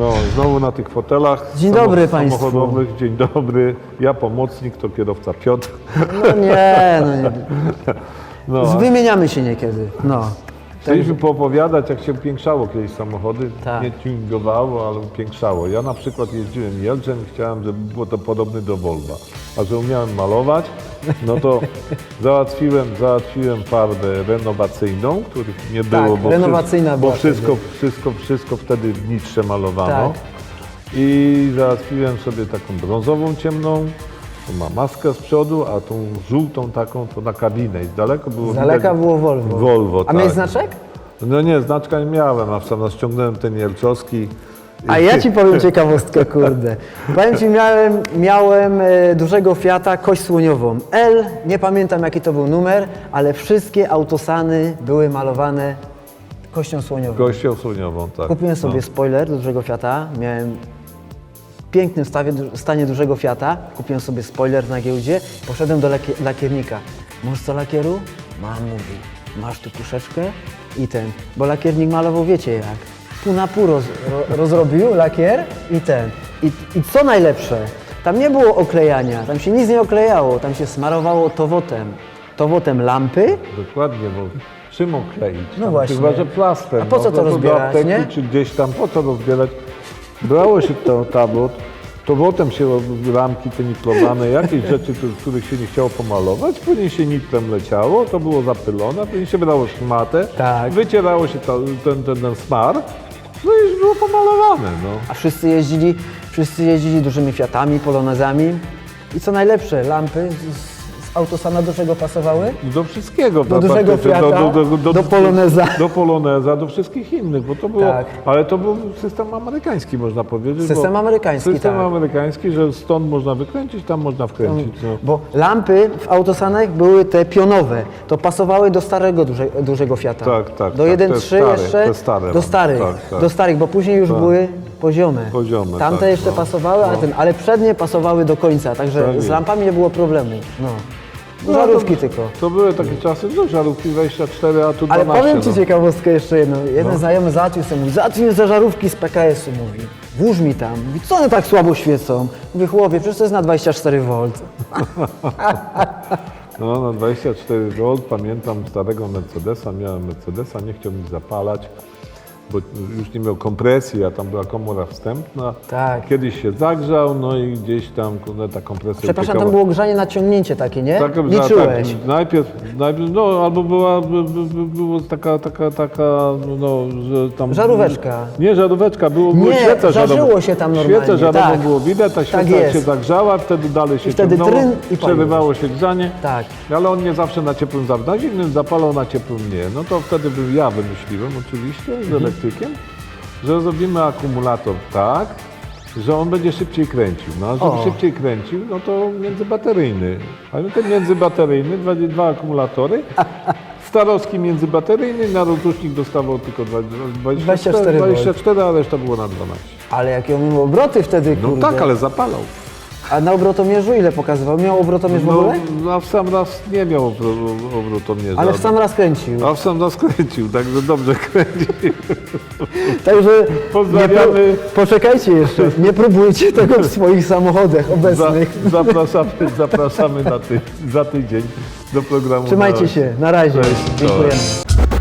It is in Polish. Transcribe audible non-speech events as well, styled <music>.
No, znowu na tych fotelach Dzień dobry państwu. samochodowych. Dzień dobry. Ja pomocnik, to kierowca Piotr. No nie, no nie. No, Wymieniamy się niekiedy. No. Chcieliśmy poopowiadać, jak się upiększało kiedyś samochody. Tak. Nie tuningowało, ale upiększało. Ja na przykład jeździłem Jelczem i chciałem, żeby było to podobne do Volvo. A że umiałem malować, no to <laughs> załatwiłem, załatwiłem farbę renowacyjną, których nie było, bo, Tak, renowacyjna wszystko, była bo wszystko, wszystko, wszystko wtedy w nitrze malowano. Tak. I załatwiłem sobie taką brązową ciemną, to ma maskę z przodu, a tą żółtą taką to na kabinę. I z daleko było Z daleka widać- było Volvo. Volvo, A tak. miałeś znaczek? No nie, znaczka nie miałem, a sam ściągnąłem ten Jelczowski. A ja ci powiem <laughs> ciekawostkę, kurde. Powiem ci, miałem, miałem e, dużego Fiata, kość słoniową. L, nie pamiętam jaki to był numer, ale wszystkie autosany były malowane kością słoniową. Kością słoniową, tak. Kupiłem sobie No. spoiler do dużego Fiata, miałem pięknym stawie, stanie dużego Fiata, kupiłem sobie spoiler na giełdzie, poszedłem do lakie, lakiernika. Masz co lakieru? Mam, mówi. Masz tu puszeczkę i ten, bo lakiernik malował, wiecie jak, pół na pół roz, ro, rozrobił lakier i ten. I, I co najlepsze, tam nie było oklejania, tam się nic nie oklejało, tam się smarowało towotem. Towotem lampy, Dokładnie, bo czym okleić? No Tam właśnie. Chyba, że plastrem. A po co no, to do rozbierać, apteki, nie? Czy gdzieś tam, po co rozbierać? Brało się to tabot, to wotem się ramki te nitlowane, jakieś rzeczy, których się nie chciało pomalować, później się nitlem leciało, to było zapylone, później się brało szmatę, Tak. wycierało się ten, ten, ten smar, no i już było pomalowane, no. A wszyscy jeździli, wszyscy jeździli dużymi Fiatami, Polonezami. I co najlepsze, lampy z autosana do czego pasowały? Do wszystkiego. Do tak, dużego Fiata, do Poloneza. Do Poloneza, do wszystkich innych, bo to było, Tak. ale to był system amerykański, można powiedzieć. System amerykański, System tak. amerykański, że stąd można wykręcić, tam można wkręcić. No. Bo lampy w autosanach były te pionowe, to pasowały do starego duże, dużego Fiata. Tak, tak, Do tak, te 1.3 stare, jeszcze, stare do starych, Tak, tak. do starych, bo później już Tak. były poziome. Poziome, Tamte tak, jeszcze no. pasowały, ale, No. ten, ale przednie pasowały do końca, także Tak z lampami nie było problemu. No. No, Żarówki to, tylko. To były takie czasy, no żarówki 24, a tu 12. Ale powiem Ci no. ciekawostkę jeszcze jedną. Jeden znajomy załatwił sobie, mówi, załatwiłem za żarówki z PKS-u, mówi. Włóż mi tam. Mówi, co one tak słabo świecą? Mówię, chłopie, przecież to jest na 24 V. <laughs> No, na 24 V pamiętam starego Mercedesa, miałem Mercedesa, nie chciał mi zapalać, bo już nie miał kompresji, a tam była komora wstępna. Tak. Kiedyś się zagrzał, no i gdzieś tam kurde, ta kompresja Przepraszam, uciekała. tam było grzanie na ciągnięcie takie, nie? Taka- Liczyłeś. Tak, najpierw, najpierw, no albo była, by, by, by, było taka, taka, taka, no, że tam... Żaróweczka. Nie, żaróweczka, było, było Nie, świeca żarzyło się tam normalnie, Świecę żarową tak. było widać, ta Tak świeca jest. się zagrzała, wtedy dalej się wtedy ciągnęło, tryn i przerywało się grzanie. Tak. Ale on nie zawsze na ciepłym zapalał, na zimnym zapalał, na ciepłym nie. No to wtedy bym ja wymyśliłem oczywiście Mhm. Że zrobimy akumulator tak, że on będzie szybciej kręcił. No a żeby O. szybciej kręcił, no to międzybateryjny. Ale ten międzybateryjny, dwa, dwa akumulatory, <laughs> starowski międzybateryjny, na rozrusznik dostawał tylko dwa- 24, 24 V. 24 a reszta było na 12. Ale jakie on miał obroty wtedy, No kurde. tak, ale zapalał. A na obrotomierzu ile pokazywał? Miał obrotomierz w No, ogóle? no a w sam raz nie miał obro- obrotomierza. Ale w sam raz kręcił. A w sam raz kręcił, także dobrze kręcił. Także Pozdrawiamy. Nie, pró- poczekajcie jeszcze, nie próbujcie tego w swoich samochodach Za, obecnych. zapraszamy zapraszamy na ty, za tydzień do programu. Trzymajcie na- się, na razie. Cześć. Dziękujemy.